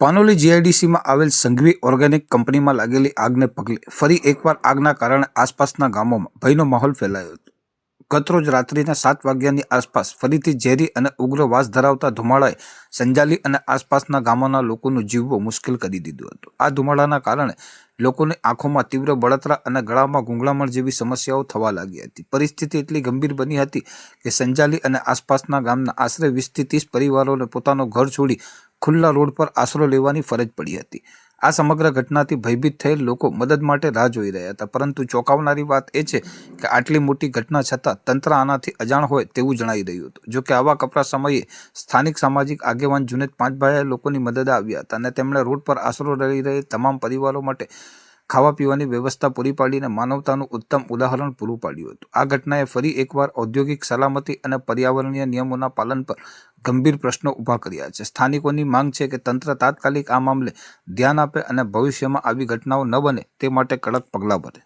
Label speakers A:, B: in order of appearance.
A: પાનોલી જીઆઈડીસીમાં આવેલ સંઘવી ઓર્ગેનિક કંપનીમાં લાગેલી આગને પગલે ફરી એકવાર આગના કારણે આસપાસના ગામોમાં ભયનો માહોલ ફેલાયો હતો. ગતરોજ રાત્રિના સાત વાગ્યાની આસપાસ ફરીથી ઝેરી અને ઉગ્ર વાસ ધરાવતા ધુમાડાએ સંજાલી અને આસપાસના ગામોના લોકોનું જીવવું મુશ્કેલ કરી દીધું હતું. આ ધુમાડાના કારણે લોકોની આંખોમાં તીવ્ર બળતરા અને ગળામાં ગુંગળામણ જેવી સમસ્યાઓ થવા લાગી હતી. પરિસ્થિતિ એટલી ગંભીર બની હતી કે સંજાલી અને આસપાસના ગામના આશરે વીસથી ત્રીસ પરિવારોને પોતાનો ઘર છોડી ખુલ્લા રોડ પર આશરો લેવાની ફરજ પડી હતી. આ સમગ્ર ઘટનાથી ભયભીત થયેલ લોકો મદદ માટે રાહ જોઈ રહ્યા હતા. પરંતુ ચોંકાવનારી વાત એ છે કે આટલી મોટી ઘટના છતાં તંત્ર આનાથી અજાણ હોય તેવું જણાઈ રહ્યું હતું. જો કે આવા કપરા સમયે સ્થાનિક સામાજિક આગેવાન જુનેદ પાંચભાઈએ લોકોની મદદ આવ્યા હતા અને તેમણે રોડ પર આશરો રહી રહેલ તમામ પરિવારો માટે ખાવા પીવાની વ્યવસ્થા પૂરી પાડીને માનવતાનું ઉત્તમ ઉદાહરણ પૂરું પાડ્યું હતું. આ ઘટનાએ ફરી એકવાર ઔદ્યોગિક સલામતી અને પર્યાવરણીય નિયમોના પાલન પર ગંભીર પ્રશ્નો ઊભા કર્યા છે. સ્થાનિકોની માંગ છે કે તંત્ર તાત્કાલિક આ મામલે ધ્યાન આપે અને ભવિષ્યમાં આવી ઘટનાઓ ન બને તે માટે કડક પગલાં ભરે.